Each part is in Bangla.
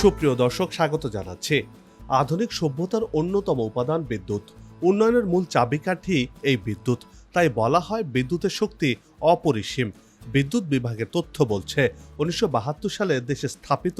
সুপ্রিয় দর্শক, স্বাগত জানাচ্ছি। আধুনিক সভ্যতার অন্যতম উপাদান বিদ্যুৎ। উন্নয়নের মূল চাবিকাঠি এই বিদ্যুৎ। তাই বলা হয় বিদ্যুতের শক্তি অপরিসীম। বিদ্যুৎ বিভাগের তথ্য বলছে, উনিশশো বাহাত্তর সালে দেশে স্থাপিত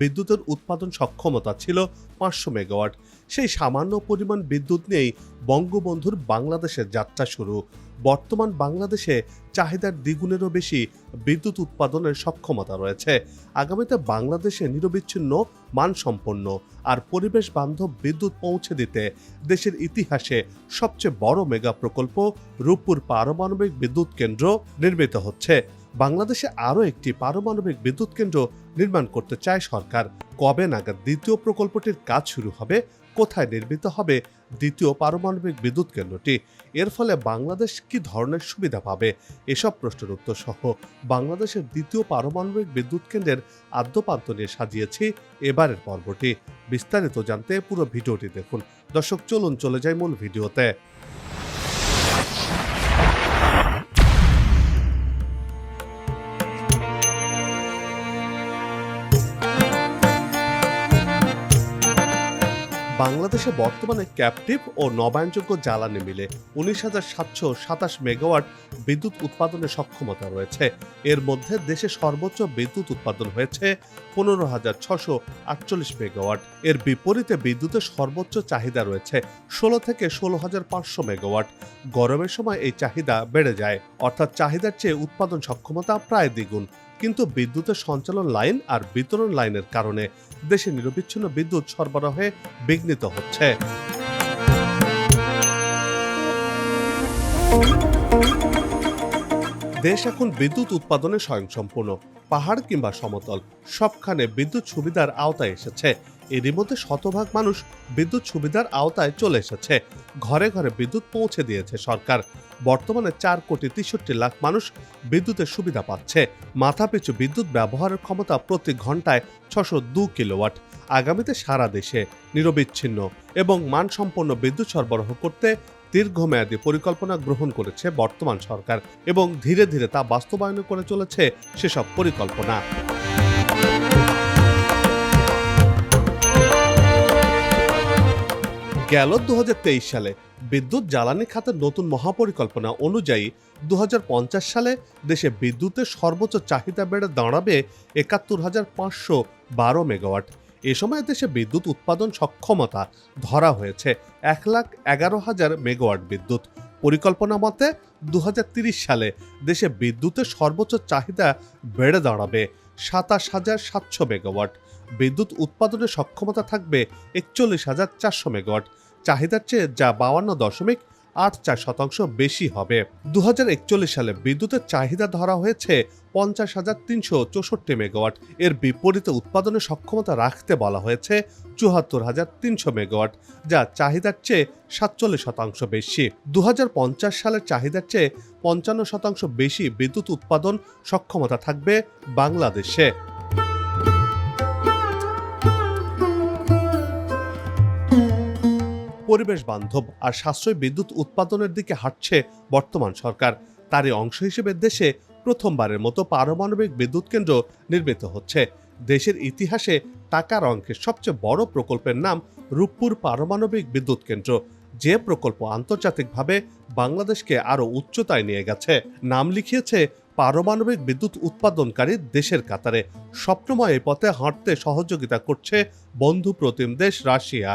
বিদ্যুতের উৎপাদন সক্ষমতা ছিল পাঁচশো মেগাওয়াট। সেই সামান্য পরিমাণ বিদ্যুৎ নিয়েই বঙ্গবন্ধুর বাংলাদেশের যাত্রা শুরু। বর্তমান বাংলাদেশে চাহিদার দ্বিগুণেরও বেশি বিদ্যুৎ উৎপাদনের সক্ষমতা রয়েছে। আগামীতে বাংলাদেশে নিরবিচ্ছিন্ন, মানসম্পন্ন আর পরিবেশ বান্ধব বিদ্যুৎ পৌঁছে দিতে দেশের ইতিহাসে সবচেয়ে বড় মেগা প্রকল্প রূপপুর পারমাণবিক বিদ্যুৎ কেন্দ্র নির্মিত হচ্ছে। বাংলাদেশে আরও একটি পারমাণবিক বিদ্যুৎ কেন্দ্র নির্মাণ করতে চায় সরকার। কবে নাগাদ দ্বিতীয় প্রকল্পটির কাজ শুরু হবে কোথায় নির্মিত হবে দ্বিতীয় পারমাণবিক বিদ্যুৎ কেন্দ্রটি? এর ফলে বাংলাদেশ কি ধরনের সুবিধা পাবে? এসব প্রশ্নের উত্তর সহ বাংলাদেশের দ্বিতীয় পারমাণবিক বিদ্যুৎ কেন্দ্রের আদ্যপান্ত নিয়ে সাজিয়েছি এবারের পর্বটি। বিস্তারিত জানতে পুরো ভিডিওটি দেখুন। দর্শক, চলুন চলে যাই মূল ভিডিওতে। বাংলাদেশে বর্তমানে ক্যাপটিভ ও নবায়নযোগ্য জ্বালানি মিলে উনিশ হাজার সাতশো সাতাশ মেগাওয়াট বিদ্যুৎ উৎপাদনের সক্ষমতা রয়েছে। এর মধ্যে দেশে সর্বোচ্চ বিদ্যুৎ উৎপাদন হয়েছে পনেরো হাজার ছশো আটচল্লিশ মেগাওয়াট এর বিপরীতে বিদ্যুতের সর্বোচ্চ চাহিদা রয়েছে ষোলো থেকে ষোলো হাজার পাঁচশো মেগাওয়াট গরমের সময় এই চাহিদা বেড়ে যায়, অর্থাৎ চাহিদার চেয়ে উৎপাদন সক্ষমতা প্রায় দ্বিগুণ। কিন্তু বিদ্যুতের সঞ্চালন লাইন আর বিতরণ লাইনের কারণে দেশে নিরবিচ্ছিন্ন বিদ্যুৎ সরবরাহে বিঘ্নিত হচ্ছে। দেশ এখন বিদ্যুৎ উৎপাদনে স্বয়ংসম্পূর্ণ। পাহাড় কিংবা সমতল, সবখানে বিদ্যুৎ সুবিধার আওতায় এসেছে। এরই মধ্যে শতভাগ মানুষ বিদ্যুৎ সুবিধার আওতায় চলে এসেছে। ঘরে ঘরে বিদ্যুৎ পৌঁছে দিয়েছে সরকার। বর্তমানে চার কোটি তেষট্টি লাখ মানুষ বিদ্যুতের সুবিধা পাচ্ছে। মাথাপিছু বিদ্যুৎ ব্যবহারের ক্ষমতা প্রতি ঘন্টায় ছশো দু কিলোওয়াট। আগামীতে সারা দেশে নিরবিচ্ছিন্ন এবং মানসম্পন্ন বিদ্যুৎ সরবরাহ করতে দীর্ঘমেয়াদী পরিকল্পনা গ্রহণ করেছে বর্তমান সরকার এবং ধীরে ধীরে তা বাস্তবায়ন করে চলেছে সেসব পরিকল্পনা। গেল দু হাজার তেইশ সালে। বিদ্যুৎ জ্বালানি খাতের নতুন মহাপরিকল্পনা অনুযায়ী দু হাজার পঞ্চাশ সালে দেশে বিদ্যুতের সর্বোচ্চ চাহিদা বেড়ে দাঁড়াবে একাত্তর হাজার পাঁচশো বারো মেগাওয়াট। এ সময় দেশে বিদ্যুৎ উৎপাদন সক্ষমতা ধরা হয়েছে এক লাখ এগারো হাজার মেগাওয়াট বিদ্যুৎ। পরিকল্পনা মতে দু সালে দেশে বিদ্যুতের সর্বোচ্চ চাহিদা বেড়ে দাঁড়াবে সাতাশ হাজার সাতশো মেগাওয়াট। বিদ্যুৎ উৎপাদনের সক্ষমতা থাকবে একচল্লিশ হাজার চারশো মেগাওয়াট। চাহিদার চেয়ে যা বাউান্ন দশমিক আট চার শতাংশ বেশি হবে। দু হাজার একচল্লিশ সালে বিদ্যুতের চাহিদা ধরা হয়েছে পঞ্চাশ হাজার তিনশো চৌষট্টি মেগাওয়াট। এর বিপরীতে উৎপাদনের সক্ষমতা রাখতে বলা হয়েছে চুয়াত্তর হাজার তিনশো মেগাওয়াট, যা চাহিদার চেয়ে সাতচল্লিশ শতাংশ বেশি। দু হাজার পঞ্চাশ সালের চাহিদার চেয়ে পঞ্চান্ন শতাংশ বেশি বিদ্যুৎ উৎপাদন সক্ষমতা থাকবে বাংলাদেশে। পরিবেশ বান্ধব আর সাশ্রয়ী বিদ্যুৎ উৎপাদনের দিকে হাঁটছে বর্তমান সরকার। তারই অংশ হিসেবে দেশে প্রথমবারের মতো পারমাণবিক বিদ্যুৎ কেন্দ্র নির্মিত হচ্ছে। দেশের ইতিহাসে টাকার অঙ্কের সবচেয়ে বড় প্রকল্পের নাম রূপপুর পারমাণবিক বিদ্যুৎ কেন্দ্র। যে প্রকল্প আন্তর্জাতিকভাবে বাংলাদেশকে আরও উচ্চতায় নিয়ে গেছে। নাম লিখিয়েছে পারমাণবিক বিদ্যুৎ উৎপাদনকারী দেশের কাতারে। স্বপ্নময় পথে হাঁটতে সহযোগিতা করছে বন্ধু প্রতিম দেশ রাশিয়া।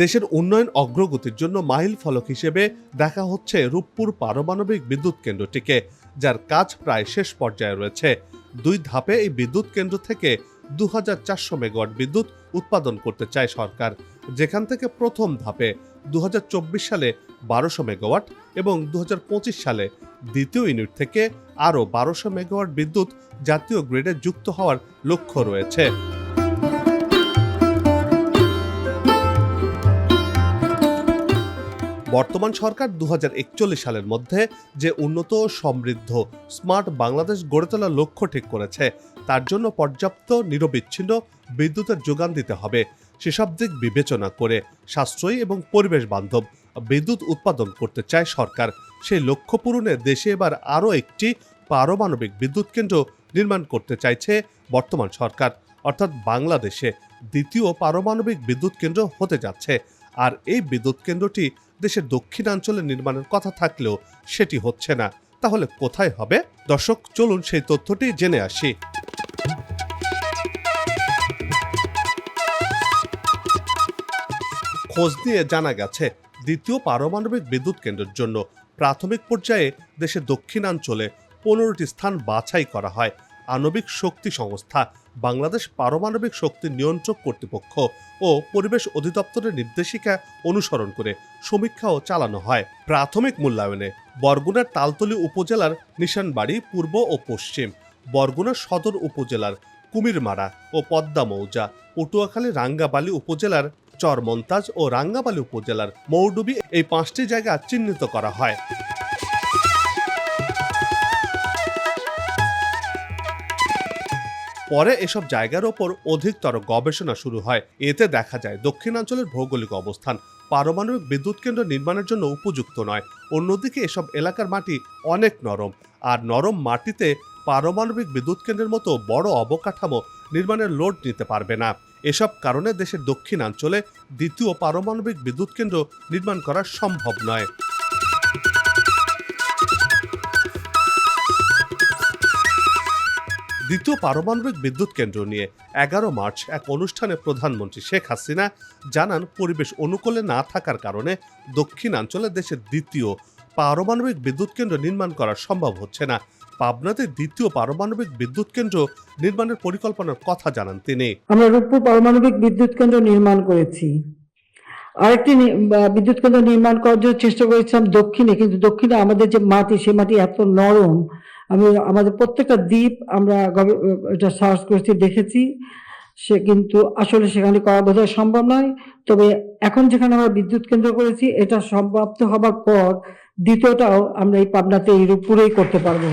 দেশের উন্নয়ন অগ্রগতির জন্য মাইল ফলক হিসেবে দেখা হচ্ছে রূপপুর পারমাণবিক বিদ্যুৎ কেন্দ্রটিকে, যার কাজ প্রায় শেষ পর্যায়ে রয়েছে। দুই ধাপে এই বিদ্যুৎ কেন্দ্র থেকে দু হাজার চারশো মেগাওয়াট বিদ্যুৎ উৎপাদন করতে চায় সরকার, যেখান থেকে প্রথম ধাপে দু হাজার চব্বিশ সালে বারোশো মেগাওয়াট এবং দু হাজার পঁচিশ সালে দ্বিতীয় ইউনিট থেকে আরও বারোশো মেগাওয়াট বিদ্যুৎ জাতীয় গ্রিডে যুক্ত হওয়ার লক্ষ্য রয়েছে। বর্তমান সরকার দু হাজার একচল্লিশ সালের মধ্যে যে উন্নত, সমৃদ্ধ, স্মার্ট বাংলাদেশ গড়ে তোলার লক্ষ্য ঠিক করেছে, তার জন্য পর্যাপ্ত, নিরবিচ্ছিন্ন বিদ্যুতের যোগান দিতে হবে। সেসব দিক বিবেচনা করে সাশ্রয়ী এবং পরিবেশ বান্ধব বিদ্যুৎ উৎপাদন করতে চায় সরকার। সেই লক্ষ্য পূরণে দেশে এবার আরও একটি পারমাণবিক বিদ্যুৎ কেন্দ্র নির্মাণ করতে চাইছে বর্তমান সরকার। অর্থাৎ বাংলাদেশে দ্বিতীয় পারমাণবিক বিদ্যুৎ কেন্দ্র হতে যাচ্ছে। আর এই বিদ্যুৎ কেন্দ্রটি দেশের দক্ষিণাঞ্চলে নির্মাণের কথা থাকলেও সেটি হচ্ছে না। তাহলে কোথায় হবে? দর্শক, চলুন সেই তথ্যটি জেনে আসি। খোঁজ নিয়ে জানা গেছে, দ্বিতীয় পারমাণবিক বিদ্যুৎ কেন্দ্রের জন্য প্রাথমিক পর্যায়ে দেশের দক্ষিণাঞ্চলে পনেরোটি স্থান বাছাই করা হয়। আণবিক শক্তি সংস্থা বাংলাদেশ পারমাণবিক শক্তি নিয়ন্ত্রক কর্তৃপক্ষ ও পরিবেশ অধিদপ্তরের নির্দেশিকা অনুসরণ করে সমীক্ষাও চালানো হয়। প্রাথমিক মূল্যায়নে বরগুনার তালতলি উপজেলার নিশানবাড়ি, পূর্ব ও পশ্চিম বরগুনা সদর উপজেলার কুমিরমারা ও পদ্মা মৌজা, পটুয়াখালী, রাঙ্গাবালী উপজেলার চরমন্তাজ ও রাঙ্গাবালী উপজেলার মৌডুবি এই পাঁচটি জায়গা চিহ্নিত করা হয়। পরে এসব জায়গার ওপর অধিকতর গবেষণা শুরু হয়। এতে দেখা যায়, দক্ষিণাঞ্চলের ভৌগোলিক অবস্থান পারমাণবিক বিদ্যুৎ কেন্দ্র নির্মাণের জন্য উপযুক্ত নয়। অন্যদিকে এসব এলাকার মাটি অনেক নরম, আর নরম মাটিতে পারমাণবিক বিদ্যুৎ কেন্দ্রের মতো বড় অবকাঠামো নির্মাণের লোড নিতে পারবে না। এসব কারণে দেশের দক্ষিণাঞ্চলে দ্বিতীয় পারমাণবিক বিদ্যুৎ কেন্দ্র নির্মাণ করা সম্ভব নয়। দ্বিতীয় পারমাণবিক বিদ্যুৎ কেন্দ্র নিয়ে এগারো মার্চ এক অনুষ্ঠানে প্রধানমন্ত্রী শেখ হাসিনা জানান, পরিবেশ অনুকূলে না থাকার কারণে দক্ষিণাঞ্চলে দেশের দ্বিতীয় পারমাণবিক বিদ্যুৎ কেন্দ্র নির্মাণ করা সম্ভব হচ্ছে না। পাবনাতে দ্বিতীয় পারমাণবিক বিদ্যুৎ কেন্দ্র নির্মাণের পরিকল্পনার কথা জানান তিনি। আমরা রূপপুর পারমাণবিক বিদ্যুৎ কেন্দ্র নির্মাণ করেছি। আরেকটি বিদ্যুৎ কেন্দ্র নির্মাণ করার জন্য চেষ্টা করেছিলাম দক্ষিণে, কিন্তু দক্ষিণে আমাদের যে মাটি সে মাটি এত নরম আমি আমাদের প্রত্যেকটা দ্বীপ আমরা এটা সার্চ করেছি, দেখেছি। সে কিন্তু আসলে সেখানে করা বোধহয় সম্ভব নয়। তবে এখন যেখানে আমরা বিদ্যুৎ কেন্দ্র করেছি, এটা সমাপ্ত হবার পর দ্বিতীয়টাও আমরা এই পাবনাতে এই রূপপুরেই করতে পারব।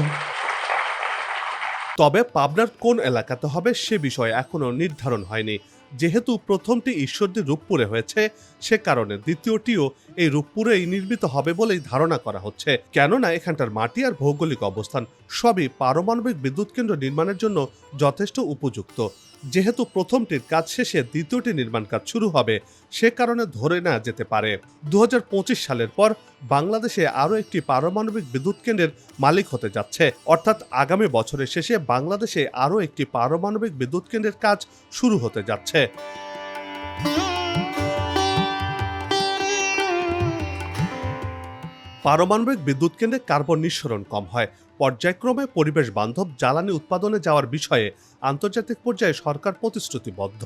তবে পাবনার কোন এলাকাতে হবে সে বিষয়ে এখনও নির্ধারণ হয়নি। যেহেতু প্রথমটি ঈশ্বরদী রূপপুরে হয়েছে, সে কারণে দ্বিতীয়টিও এই রূপপুরেই নির্মিত হবে বলেই ধারণা করা হচ্ছে। কেননা এখানটার মাটি আর ভৌগোলিক অবস্থান সবই পারমাণবিক বিদ্যুৎ কেন্দ্র নির্মাণের জন্য যথেষ্ট উপযুক্ত। যেহেতু প্রথমটির কাজ শেষে দ্বিতীয়টি নির্মাণ কাজ শুরু হবে, সে কারণে ধরে নেওয়া যেতে পারে। দু হাজার পঁচিশ সালের পর বাংলাদেশে আরও একটি পারমাণবিক বিদ্যুৎ কেন্দ্রের মালিক হতে যাচ্ছে। অর্থাৎ আগামী বছরের শেষে বাংলাদেশে আরও একটি পারমাণবিক বিদ্যুৎ কেন্দ্রের কাজ শুরু হতে যাচ্ছে। পারমাণবিক বিদ্যুৎ কেন্দ্রে কার্বন নিঃসরণ কম হয়। পর্যায়ক্রমে পরিবেশ বান্ধব জ্বালানি উৎপাদনে যাওয়ার বিষয়ে আন্তর্জাতিক পর্যায়ে সরকার প্রতিশ্রুতিবদ্ধ।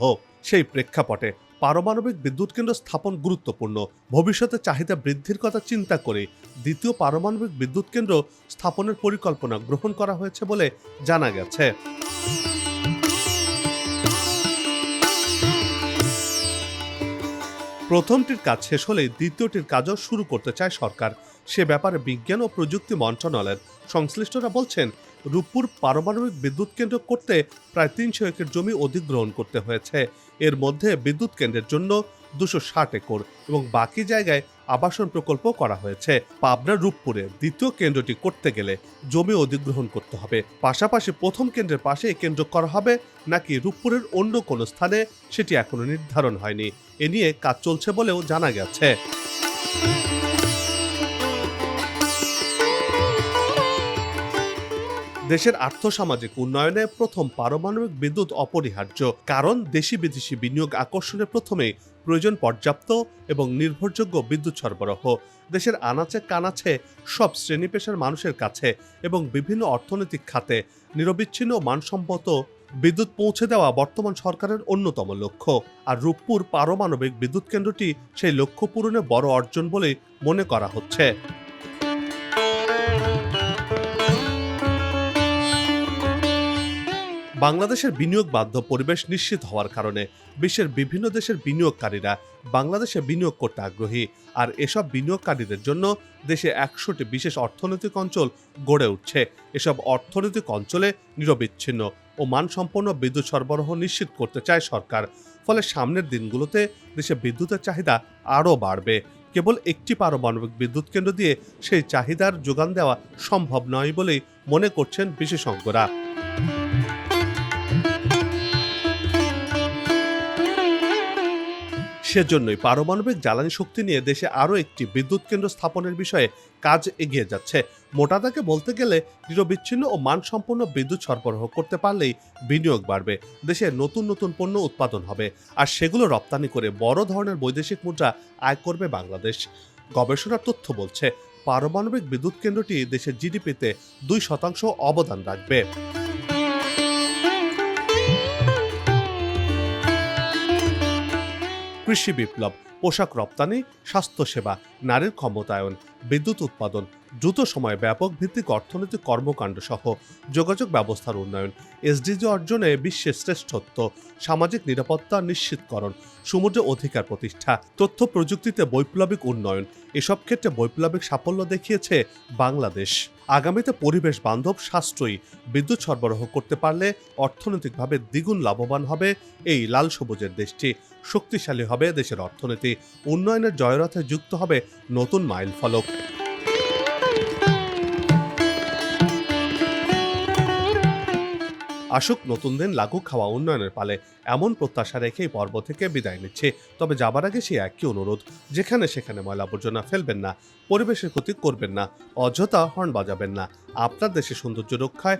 সেই প্রেক্ষাপটে পারমাণবিক বিদ্যুৎ কেন্দ্র স্থাপন গুরুত্বপূর্ণ। ভবিষ্যতে চাহিদা বৃদ্ধির কথা চিন্তা করে দ্বিতীয় পারমাণবিক বিদ্যুৎ কেন্দ্র স্থাপনের পরিকল্পনা গ্রহণ করা হয়েছে বলে জানা গেছে। প্রথমটির কাজ শেষ হলেই দ্বিতীয়টির কাজও শুরু করতে চায় সরকার। সে ব্যাপারে বিজ্ঞান ও প্রযুক্তি মন্ত্রণালয়ের সংশ্লিষ্টরা বলছেন, রূপপুর পারমাণবিক বিদ্যুৎ কেন্দ্র করতে প্রায় তিনশো একর জমি অধিগ্রহণ করতে হয়েছে। এর মধ্যে বিদ্যুৎ কেন্দ্রের জন্য দুশো ষাট একর এবং বাকি জায়গায় আবাসন প্রকল্প করা হয়েছে। পাবনা রূপপুরে দ্বিতীয় কেন্দ্রটি করতে গেলে জমি অধিগ্রহণ করতে হবে। পাশাপাশি প্রথম কেন্দ্রের পাশে এই কেন্দ্র করা হবে নাকি রূপপুরের অন্য কোনো স্থানে সেটি এখনও নির্ধারণ হয়নি। এ নিয়ে কাজ চলছে বলেও জানা গেছে। দেশের আর্থসামাজিক উন্নয়নে প্রথম পারমাণবিক বিদ্যুৎ অপরিহার্য, কারণ দেশি বিদেশি বিনিয়োগ আকর্ষণে প্রথমেই প্রয়োজন পর্যাপ্ত এবং নির্ভরযোগ্য বিদ্যুৎ সরবরাহ। দেশের আনাচে কানাচে সব শ্রেণি পেশার মানুষের কাছে এবং বিভিন্ন অর্থনৈতিক খাতে নিরবিচ্ছিন্ন মানসম্মত বিদ্যুৎ পৌঁছে দেওয়া বর্তমান সরকারের অন্যতম লক্ষ্য। আর রূপপুর পারমাণবিক বিদ্যুৎ কেন্দ্রটি সেই লক্ষ্য পূরণে বড় অর্জন বলে মনে করা হচ্ছে। বাংলাদেশের বিনিয়োগ বাধ্য পরিবেশ নিশ্চিত হওয়ার কারণে বিশ্বের বিভিন্ন দেশের বিনিয়োগকারীরা বাংলাদেশে বিনিয়োগ করতে আগ্রহী। আর এসব বিনিয়োগকারীদের জন্য দেশে একশোটি বিশেষ অর্থনৈতিক অঞ্চল গড়ে উঠছে। এসব অর্থনৈতিক অঞ্চলে নিরবিচ্ছিন্ন ও মানসম্পন্ন বিদ্যুৎ সরবরাহ নিশ্চিত করতে চায় সরকার। ফলে সামনের দিনগুলোতে দেশে বিদ্যুতের চাহিদা আরও বাড়বে। কেবল একটি পারমাণবিক বিদ্যুৎ কেন্দ্র দিয়ে সেই চাহিদার যোগান দেওয়া সম্ভব নয় বলেই মনে করছেন বিশেষজ্ঞরা। সেজন্যই পারমাণবিক জ্বালানি শক্তি নিয়ে দেশে আরও একটি বিদ্যুৎ কেন্দ্র স্থাপনের বিষয়ে কাজ এগিয়ে যাচ্ছে। মোটা দাগে বলতে গেলে নিরবিচ্ছিন্ন ও মানসম্পন্ন বিদ্যুৎ সরবরাহ করতে পারলেই বিনিয়োগ বাড়বে, দেশে নতুন নতুন পণ্য উৎপাদন হবে, আর সেগুলো রপ্তানি করে বড় ধরনের বৈদেশিক মুদ্রা আয় করবে বাংলাদেশ। গবেষণার তথ্য বলছে, পারমাণবিক বিদ্যুৎ কেন্দ্রটি দেশের জিডিপিতে দুই শতাংশ অবদান রাখবে। কৃষি বিপ্লব। পোশাক রপ্তানি, স্বাস্থ্যসেবা, নারীর ক্ষমতায়ন, বিদ্যুৎ উৎপাদন, দ্রুত সময়ে ব্যাপক ভিত্তিক অর্থনৈতিক কর্মকাণ্ড সহ যোগাযোগ ব্যবস্থার উন্নয়ন, এসডিজি অর্জনে বিশ্বের শ্রেষ্ঠত্ব, সামাজিক নিরাপত্তা নিশ্চিতকরণ, সমুদ্রে অধিকার প্রতিষ্ঠা, তথ্য প্রযুক্তিতে বৈপ্লবিক উন্নয়ন, এসব ক্ষেত্রে বৈপ্লবিক সাফল্য দেখিয়েছে বাংলাদেশ। আগামীতে পরিবেশ বান্ধব সাশ্রয়ী বিদ্যুৎ সরবরাহ করতে পারলে অর্থনৈতিকভাবে দ্বিগুণ লাভবান হবে এই লাল সবুজের দেশটি, শক্তিশালী হবে দেশের অর্থনীতি। উন্নয়নের জয়রথে যুক্ত হবে নতুন মাইল ফলক। আসুক, নতুন দিন লাগুক খাওয়া উন্নয়নের পালে, এমন প্রত্যাশা রেখেই পর্ব থেকে বিদায় নিচ্ছে। তবে যাবার আগে সেই একই অনুরোধ, যেখানে সেখানে ময়লা আবর্জনা ফেলবেন না, পরিবেশের ক্ষতি করবেন না, অযথা হর্ন বাজাবেন না। আপনার দেশে সৌন্দর্য রক্ষায়